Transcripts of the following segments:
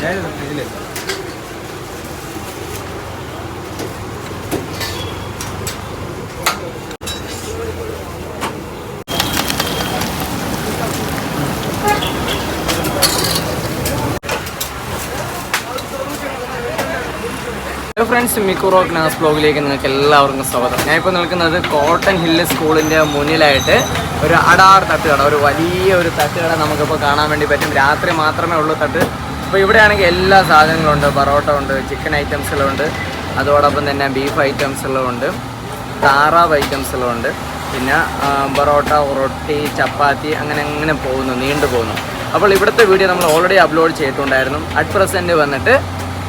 Jayalalithaa hello friends മിക്കുറോ class ബ്ലോഗിലേക്ക് നിങ്ങൾക്ക് എല്ലാവർക്കും സ്വാഗതം. ഞാനിപ്പോൾ നിൽക്കുന്നത് കോട്ടൺ ഹില്ല് സ്കൂളിന്റെ മുന്നിലായിട്ട് ഒരു അടാർ തട്ടുകട ഒരു വലിയ ഒരു തട്ടുകട നമുക്കിപ്പോൾ കാണാൻ വേണ്ടി പറ്റും. രാത്രി മാത്രമേ ഉള്ളൂ തട്ട്. ഇപ്പോൾ ഇവിടെയാണെങ്കിൽ എല്ലാ സാധനങ്ങളും ഉണ്ട്. പൊറോട്ട ഉണ്ട് ചിക്കൻ ഐറ്റംസുകളുണ്ട് അതോടൊപ്പം തന്നെ ബീഫ് ഐറ്റംസുകളുണ്ട് താറാവ് ഐറ്റംസുകളുണ്ട് പിന്നെ പൊറോട്ട റൊട്ടി ചപ്പാത്തി അങ്ങനെ അങ്ങനെ പോകുന്നു നീണ്ടു പോകുന്നു അപ്പോൾ ഇവിടുത്തെ വീഡിയോ നമ്മൾ ഓൾറെഡി അപ്ലോഡ് ചെയ്തിട്ടുണ്ടായിരുന്നു. അറ്റ് പ്രസന്റ് വന്നിട്ട്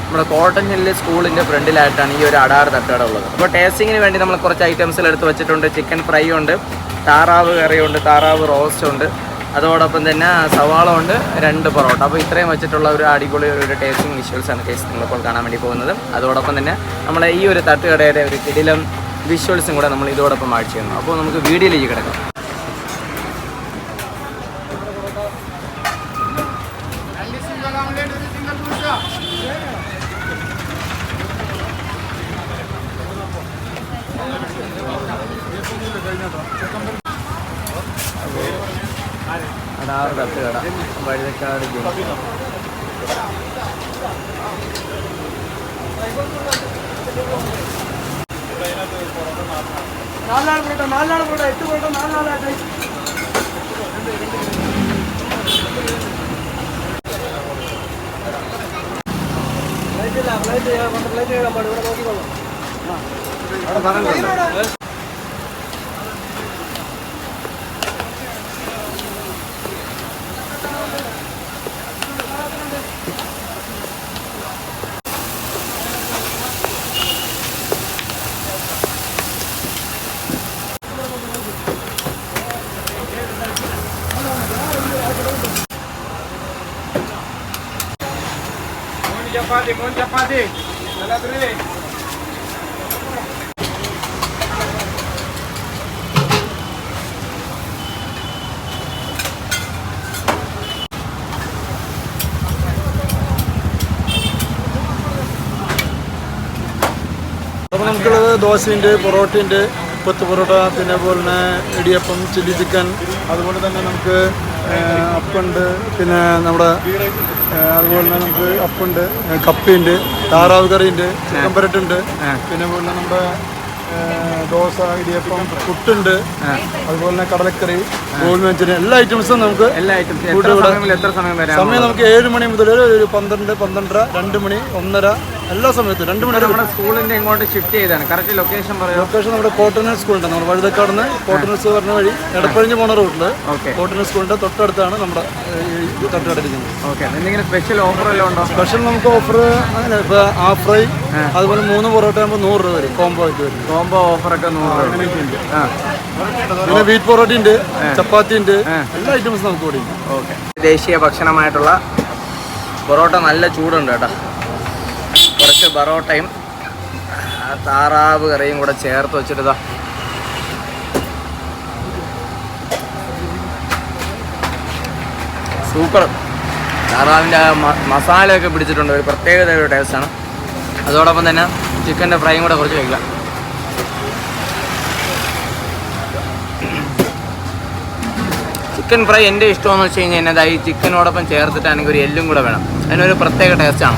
നമ്മുടെ കോട്ടൺ ഹില്ല് സ്കൂളിന്റെ ഫ്രണ്ടിലായിട്ടാണ് ഈ ഒരു അടാർ തട്ടുകട ഉള്ളത്. അപ്പോൾ ടേസ്റ്റിങ്ങിന് വേണ്ടി നമ്മൾ കുറച്ച് ഐറ്റംസ് എടുത്ത് വെച്ചിട്ടുണ്ട്. ചിക്കൻ ഫ്രൈ ഉണ്ട് താറാവ് കറിയുണ്ട് താറാവ് റോസ്റ്റ് ഉണ്ട്. അതോടൊപ്പം തന്നെ സവാള ഉണ്ട് രണ്ട് പൊറോട്ട. അപ്പോൾ ഇത്രയും വെച്ചിട്ടുള്ള ഒരു അടിപൊളി ഒരു ടേസ്റ്റിംഗ് വിഷ്വൽസാണ് ടേസ്റ്റ് നിങ്ങളിപ്പോൾ കാണാൻ വേണ്ടി പോകുന്നത്. അതോടൊപ്പം തന്നെ നമ്മളെ ഈ ഒരു തട്ടുകടയുടെ ഒരു കിടിലം വിഷ്വൽസും കൂടെ നമ്മൾ ഇതോടൊപ്പം ആഴ്ച ചെയ്യുന്നു. അപ്പോൾ നമുക്ക് വീഡിയോയിലേക്ക് കിടക്കാം. അടാർ തട്ടുകട വഴുതക്കാട് ജംഗ്ഷൻ നാലാൾ പൊറോട്ട നാലാൾ പൊറോട്ട എട്ട് പൊറോട്ട നാലാളായിട്ട് ഫ്ലൈറ്റ് ഇല്ല ഫ്ലൈറ്റ് ഫ്ലൈറ്റ് ഇടാൻ പാടില്ല ഇവിടെ നോക്കിക്കോളാം അവിടെ പറഞ്ഞിട്ടുണ്ട് ചപ്പാത്തി മൂന്ന് ചപ്പാത്തി എല്ലാത്തിനും അപ്പോൾ നമുക്കുള്ളത് ദോശയുണ്ട് പൊറോട്ടയുണ്ട്. കൊത്തു പൊറോട്ട പിന്നെ അതുപോലെ തന്നെ ഇടിയപ്പം ചില്ലി ചിക്കൻ അതുപോലെ തന്നെ നമുക്ക് അപ്പുണ്ട് പിന്നെ നമ്മുടെ അതുപോലെ തന്നെ നമുക്ക് അപ്പുണ്ട് കപ്പിയുണ്ട് താറാവ് കറിയുണ്ട് ചിക്കൻ പരട്ടുണ്ട് പിന്നെ അതുപോലെ തന്നെ നമ്മുടെ ദോശ ഇടിയപ്പം പുട്ടുണ്ട് അതുപോലെ തന്നെ കടലക്കറി ഗോൾഡ് മഞ്ചൂരിയൻ എല്ലാ ഐറ്റംസും നമുക്ക് എല്ലാ ഐറ്റംസും. സമയം നമുക്ക് ഏഴ് മണി മുതൽ ഒരു പന്ത്രണ്ട് പന്ത്രണ്ടര രണ്ട് മണി ഒന്നര എല്ലാ സമയത്തും രണ്ട് മണി നമ്മുടെ സ്കൂളിന്റെ ഇങ്ങോട്ട് ഷിഫ്റ്റ് ചെയ്താണ് കറക്റ്റ് ലൊക്കേഷൻ പറയാം? ലൊക്കേഷൻ നമ്മുടെ കോട്ടണൽ സ്കൂളുണ്ട് നമ്മുടെ വഴുതക്കാട് നിന്ന് കോട്ടണൽസ് പറഞ്ഞ വഴി എടപ്പഴിഞ്ഞ് പോണ റൂട്ടിൽ ഓക്കെ കോട്ടണൽ സ്കൂളിന്റെ തൊട്ടടുത്താണ് നമ്മുടെ തൊട്ടടുത്തിരിക്കുന്നത് ഓക്കെ എന്തെങ്കിലും സ്പെഷ്യൽ ഓഫർ എല്ലാം ഉണ്ടോ? സ്പെഷ്യൽ നമുക്ക് ഓഫർ അങ്ങനെ ഇപ്പൊ ഹാഫ് ഫ്രൈ അതുപോലെ മൂന്ന് പൊറോട്ട ആകുമ്പോൾ നൂറ് രൂപ വരും കോംബോ ആയിട്ട് വരും. കോംബോ ഓഫറൊക്കെ നൂറ് രൂപ ആ. പിന്നെ വീറ്റ് പൊറോട്ട ഉണ്ട് ചപ്പാത്തി ഉണ്ട് എല്ലാ ഐറ്റംസും നമുക്ക് ഉണ്ട് ഓക്കെ ദേശീയ ഭക്ഷണമായിട്ടുള്ള പൊറോട്ട നല്ല ചൂടുണ്ട് കേട്ടോ. കുറച്ച് താറാവ് കറിയും കൂടെ ചേർത്ത് വെച്ചിട്ട് സൂപ്പർ. താറാവിന്റെ മസാലയൊക്കെ പിടിച്ചിട്ടുണ്ട്. ഒരു പ്രത്യേകത ഒരു ടേസ്റ്റാണ് അതോടൊപ്പം തന്നെ ചിക്കന്റെ ഫ്രൈയും കൂടെ കുറച്ച് കഴിക്കാം ചിക്കൻ ഫ്രൈ എന്റെ ഇഷ്ടമെന്ന് വെച്ച് കഴിഞ്ഞാൽ എന്നതായി ചിക്കനോടൊപ്പം ചേർത്തിട്ടാണെങ്കിൽ ഒരു എല്ലും കൂടെ വേണം. അതിനൊരു പ്രത്യേക ടേസ്റ്റാണ്